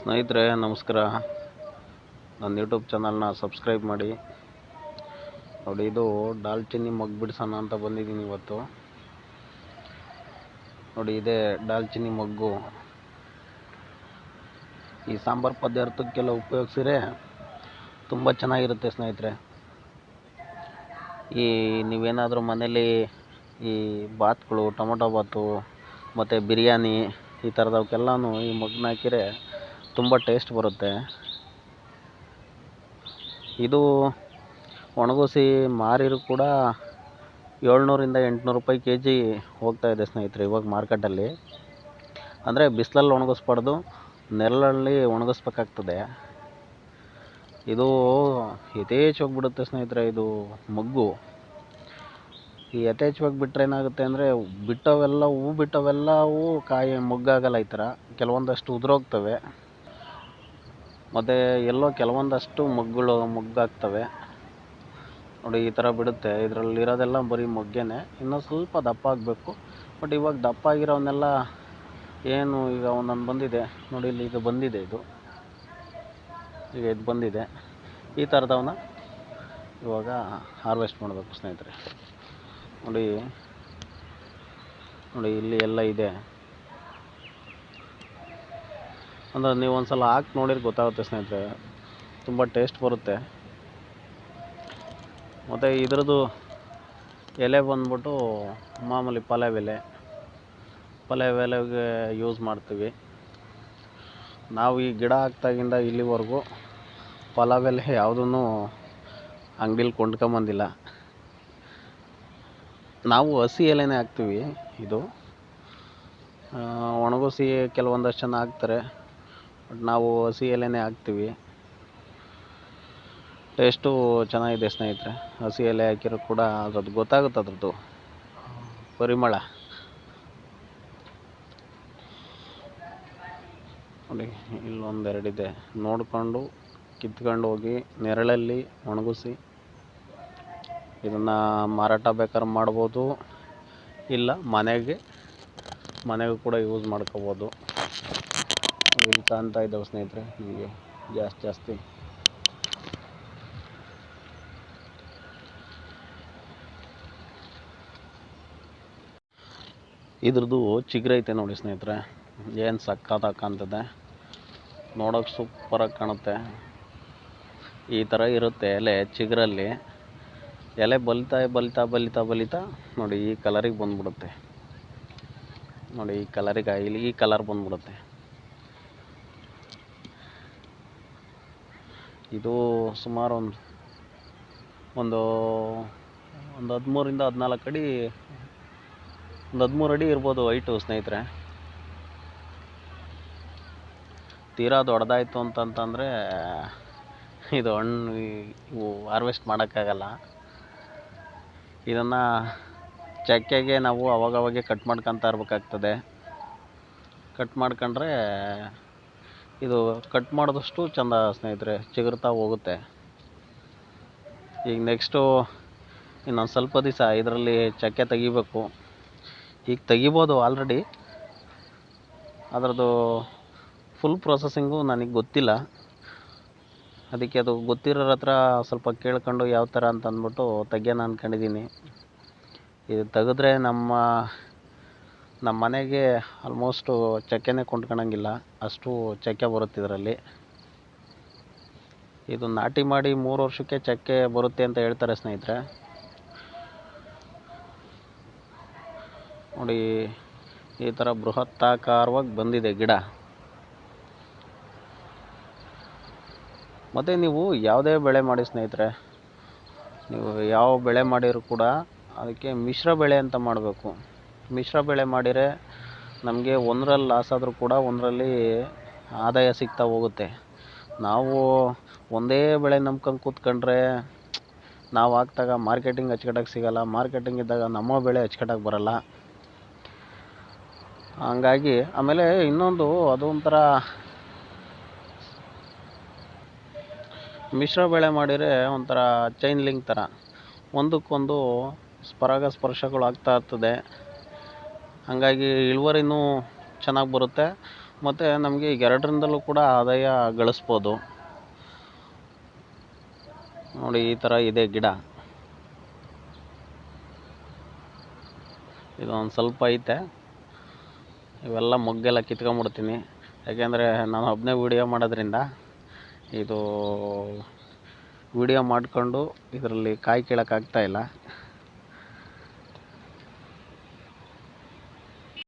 ಸ್ನೇಹಿತರೆ, ನಮಸ್ಕಾರ. ನನ್ನ ಯೂಟ್ಯೂಬ್ ಚಾನಲ್ನ ಸಬ್ಸ್ಕ್ರೈಬ್ ಮಾಡಿ. ನೋಡಿ, ಇದು ಡಾಲ್ಚಿನ್ನಿ ಮಗ್ ಬಿಡ್ಸೋಣ ಅಂತ ಬಂದಿದ್ದೀನಿ ಇವತ್ತು. ನೋಡಿ, ಇದೇ ಡಾಲ್ಚಿನ್ನಿ ಮಗ್ಗು. ಈ ಸಾಂಬಾರು ಪದಾರ್ಥಕ್ಕೆಲ್ಲ ಉಪಯೋಗಿಸಿದ್ರೆ ತುಂಬ ಚೆನ್ನಾಗಿರುತ್ತೆ ಸ್ನೇಹಿತರೆ. ಈ ನೀವೇನಾದರೂ ಮನೇಲಿ ಈ ಬಾತ್ಗಳು, ಟೊಮೊಟೊ ಬಾತು, ಮತ್ತು ಬಿರಿಯಾನಿ ಈ ಥರದವಕ್ಕೆಲ್ಲನೂ ಈ ಮಗ್ನ ಹಾಕಿದ್ರೆ ತುಂಬ ಟೇಸ್ಟ್ ಬರುತ್ತೆ. ಇದು ಒಣಗಿಸಿ ಮಾರಿರೂ ಕೂಡ ಏಳ್ನೂರಿಂದ ಎಂಟುನೂರು ರೂಪಾಯಿ ಕೆ ಜಿ ಹೋಗ್ತಾ ಇದೆ ಸ್ನೇಹಿತರೆ ಇವಾಗ ಮಾರ್ಕೆಟಲ್ಲಿ ಅಂದರೆ ಬಿಸಿಲಲ್ಲಿ ಒಣಗಿಸ್ಬಾರ್ದು, ನೆರಳಲ್ಲಿ ಒಣಗಿಸ್ಬೇಕಾಗ್ತದೆ. ಇದು ಯಥೇಚ್ಛವಾಗಿ ಬಿಡುತ್ತೆ ಸ್ನೇಹಿತರೆ ಇದು ಮಗ್ಗು. ಈ ಯಥೇಚ್ಛವಾಗಿ ಬಿಟ್ಟರೆ ಏನಾಗುತ್ತೆ ಅಂದರೆ ಬಿಟ್ಟವೆಲ್ಲ ಹೂ ಬಿಟ್ಟವೆಲ್ಲವೂ ಕಾಯಿ ಮೊಗ್ಗಾಗಲ್ಲ ಈ ಥರ. ಕೆಲವೊಂದಷ್ಟು ಉದುರೋಗ್ತವೆ. ಮತ್ತು ಎಲ್ಲೋ ಕೆಲವೊಂದಷ್ಟು ಮೊಗ್ಗುಗಳು ಮೊಗ್ಗಾಗ್ತವೆ. ನೋಡಿ, ಈ ಥರ ಬಿಡುತ್ತೆ. ಇದರಲ್ಲಿರೋದೆಲ್ಲ ಬರೀ ಮೊಗ್ಗೇನೆ. ಇನ್ನೂ ಸ್ವಲ್ಪ ದಪ್ಪ ಆಗಬೇಕು. ಬಟ್ ಇವಾಗ ದಪ್ಪ ಆಗಿರೋವನ್ನೆಲ್ಲ ಏನು ಈಗ ಒಂದೊಂದು ಬಂದಿದೆ. ನೋಡಿ, ಇಲ್ಲಿ ಇದು ಬಂದಿದೆ ಇದು. ಈಗ ಇದು ಬಂದಿದೆ. ಈ ಥರದವನ್ನ ಇವಾಗ ಹಾರ್ವೆಸ್ಟ್ ಮಾಡಬೇಕು ಸ್ನೇಹಿತರೆ. ನೋಡಿ ನೋಡಿ, ಇಲ್ಲಿ ಎಲ್ಲ ಇದೆ. ಅಂದರೆ ನೀವು ಒಂದು ಸಲ ಹಾಕಿ ನೋಡಿದ್ರೆ ಗೊತ್ತಾಗುತ್ತೆ ಸ್ನೇಹಿತರೆ. ತುಂಬ ಟೇಸ್ಟ್ ಬರುತ್ತೆ. ಮತ್ತು ಇದರದ್ದು ಎಲೆ ಬಂದ್ಬಿಟ್ಟು ಮಾಮೂಲಿ ಪಲಾವ್ ಎಲೆ ಪಲಾವ್ ಎಲೆಗೆ ಯೂಸ್ ಮಾಡ್ತೀವಿ. ನಾವು ಈ ಗಿಡ ಹಾಕ್ದಾಗಿಂದ ಇಲ್ಲಿವರೆಗೂ ಪಲಾವ್ ಎಲೆ ಯಾವುದನ್ನು ಅಂಗಡೀಲಿ ಕೊಂಡ್ಕೊಂಬಂದಿಲ್ಲ. ನಾವು ಹಸಿ ಎಲೆನೇ ಹಾಕ್ತೀವಿ ಇದು. ಒಣಗಿಸಿ ಕೆಲವೊಂದಷ್ಟು ಜನ ಹಾಕ್ತಾರೆ. ಬಟ್ ನಾವು ಹಸಿ ಎಲೆನೇ ಹಾಕ್ತೀವಿ ಟೇಸ್ಟು ಚೆನ್ನಾಗಿದೆ ಸ್ನೇಹಿತರೆ. ಹಸಿ ಎಲೆ ಹಾಕಿರೋ ಕೂಡ ಅದ್ರದ್ದು ಗೊತ್ತಾಗುತ್ತೆ ಅದ್ರದ್ದು. ಪರಿಮಳ ನೋಡಿ, ಇಲ್ಲೊಂದೆರಡಿದೆ. ನೋಡಿಕೊಂಡು, ಕಿತ್ಕೊಂಡು ಹೋಗಿ, ನೆರಳಲ್ಲಿ ಒಣಗಿಸಿ, ಇದನ್ನು ಮಾರಾಟ ಬೇಕಾದ್ರೆ ಮಾಡ್ಬೋದು. ಇಲ್ಲ, ಮನೆಗೆ, ಮನೆಗೂ ಕೂಡ ಯೂಸ್ ಮಾಡ್ಕೋಬೋದು. ಕಾಣ್ತಾ ಇದ್ದಾವೆ ಸ್ನೇಹಿತರೆ, ನಿಮಗೆ ಜಾಸ್ತಿ ಜಾಸ್ತಿ. ಇದ್ರದ್ದು ಚಿಗುರೈತೆ ನೋಡಿ ಸ್ನೇಹಿತರೆ, ಏನು ಸಕ್ಕತ್ತಾಗಿ ಕಾಣ್ತದೆ. ನೋಡೋಕೆ ಸೂಪರಾಗಿ ಕಾಣುತ್ತೆ. ಈ ಥರ ಇರುತ್ತೆ ಎಲೆ ಚಿಗ್ರಲ್ಲಿ. ಎಲೆ ಬಲಿತಾ ಬಲಿತಾ ಬಲಿತಾ ಬಲಿತಾ ನೋಡಿ ಈ ಕಲರಿಗೆ ಬಂದುಬಿಡುತ್ತೆ. ನೋಡಿ ಈ ಕಲರಿಗೆ ಇಲ್ಲಿ ಈ ಕಲರ್ ಬಂದ್ಬಿಡುತ್ತೆ. ಇದು ಸುಮಾರು ಒಂದು ಒಂದು ಒಂದು ಹದಿಮೂರಿಂದ ಹದಿನಾಲ್ಕು ಅಡಿ, ಒಂದು ಹದಿಮೂರು ಅಡಿ ಇರ್ಬೋದು ಹೈಟು ಸ್ನೇಹಿತರೆ. ತೀರಾ ದೊಡ್ಡದಾಯಿತು ಅಂತಂತಂದರೆ ಇದು ಹಣ್ಣು ಇವು ಹಾರ್ವೆಸ್ಟ್ ಮಾಡೋಕ್ಕಾಗಲ್ಲ. ಇದನ್ನು ಚಕ್ಕೆಗೆ ನಾವು ಅವಾಗವಾಗೆ ಕಟ್ ಮಾಡ್ಕೊತಾ ಇರ್ಬೇಕಾಗ್ತದೆ. ಕಟ್ ಮಾಡ್ಕೊಂಡ್ರೆ ಇದು ಕಟ್ ಮಾಡಿದಷ್ಟು ಚೆಂದ ಸ್ನೇಹಿತರೆ, ಚಿಗುರ್ತಾ ಹೋಗುತ್ತೆ. ಈಗ ನೆಕ್ಸ್ಟು ಇನ್ನೊಂದು ಸ್ವಲ್ಪ ದಿವಸ ಇದರಲ್ಲಿ ಚಕ್ಕೆ ತೆಗಿಬೇಕು. ಈಗ ತೆಗಿಬೋದು ಆಲ್ರೆಡಿ ಅದರದ್ದು ಫುಲ್ ಪ್ರೊಸೆಸಿಂಗು ನನಗೆ ಗೊತ್ತಿಲ್ಲ. ಅದಕ್ಕೆ ಅದು ಗೊತ್ತಿರೋರ ಹತ್ರ ಸ್ವಲ್ಪ ಕೇಳ್ಕೊಂಡು ಯಾವ ಥರ ಅಂತ ಅಂದ್ಬಿಟ್ಟು ತೆಗಿಯೋಣ ಅಂದ್ಕೊಂಡಿದ್ದೀನಿ ಇದು ತೆಗೆದ್ರೆ ನಮ್ಮ ನಮ್ಮ ಮನೆಗೆ ಆಲ್ಮೋಸ್ಟು ಚಕ್ಕೆನೇ ಕೊಂಡ್ಕೊಳಂಗಿಲ್ಲ ಅಷ್ಟು ಚಕ್ಕೆ ಬರುತ್ತೆ ಇದರಲ್ಲಿ. ಇದು ನಾಟಿ ಮಾಡಿ ಮೂರು ವರ್ಷಕ್ಕೆ ಚಕ್ಕೆ ಬರುತ್ತೆ ಅಂತ ಹೇಳ್ತಾರೆ ಸ್ನೇಹಿತರೆ. ನೋಡಿ, ಈ ಥರ ಬೃಹತ್ತಾಕಾರವಾಗಿ ಬಂದಿದೆ ಗಿಡ. ಮತ್ತು ನೀವು ಯಾವುದೇ ಬೆಳೆ ಮಾಡಿ ಸ್ನೇಹಿತರೆ. ನೀವು ಯಾವ ಬೆಳೆ ಮಾಡಿದರೂ ಕೂಡ ಅದಕ್ಕೆ ಮಿಶ್ರ ಬೆಳೆ ಅಂತ ಮಾಡಬೇಕು. ಮಿಶ್ರ ಬೆಳೆ ಮಾಡಿದರೆ ನಮಗೆ ಒಂದರಲ್ಲಿ ಲಾಸ್ ಆದರೂ ಕೂಡ ಒಂದರಲ್ಲಿ ಆದಾಯ ಸಿಗ್ತಾ ಹೋಗುತ್ತೆ. ನಾವು ಒಂದೇ ಬೆಳೆ ನಂಬ್ಕೊಂಡು ಕೂತ್ಕೊಂಡ್ರೆ ನಾವು ಹಾಕ್ದಾಗ ಮಾರ್ಕೆಟಿಂಗ್ ಅಚ್ಚುಕಟ್ಟಾಗಿ ಸಿಗಲ್ಲ ಮಾರ್ಕೆಟಿಂಗ್ ಇದ್ದಾಗ ನಮ್ಮ ಬೆಳೆ ಅಚ್ಚುಕಟ್ಟಾಗಿ ಬರಲ್ಲ. ಹಂಗಾಗಿ ಆಮೇಲೆ ಇನ್ನೊಂದು ಅದು ಒಂಥರ ಮಿಶ್ರ ಬೆಳೆ ಮಾಡಿದರೆ ಒಂಥರ ಚೈನ್ ಲಿಂಕ್ ಥರ ಒಂದಕ್ಕೊಂದು ಪರಾಗಸ್ಪರ್ಶಗಳು ಆಗ್ತಾ ಇರ್ತದೆ ಹಾಗಾಗಿ ಇಳುವರಿನೂ ಚೆನ್ನಾಗಿ ಬರುತ್ತೆ. ಮತ್ತು ನಮಗೆ ಎರಡರಿಂದಲೂ ಕೂಡ ಆದಾಯ ಗಳಿಸ್ಬೋದು. ನೋಡಿ, ಈ ಥರ ಇದೆ ಗಿಡ. ಇದೊಂದು ಸ್ವಲ್ಪ ಐತೆ. ಇವೆಲ್ಲ ಮೊಗ್ಗೆಲ್ಲ ಕಿತ್ಕೊಂಬಿಡ್ತೀನಿ ಯಾಕೆಂದರೆ ನಾನು ಒಬ್ಬನೇ ವೀಡಿಯೋ ಮಾಡೋದ್ರಿಂದ ಇದು ವೀಡಿಯೋ ಮಾಡಿಕೊಂಡು ಇದರಲ್ಲಿ ಕಾಯಿ ಕೀಳೋಕ್ಕಾಗ್ತಾಯಿಲ್ಲ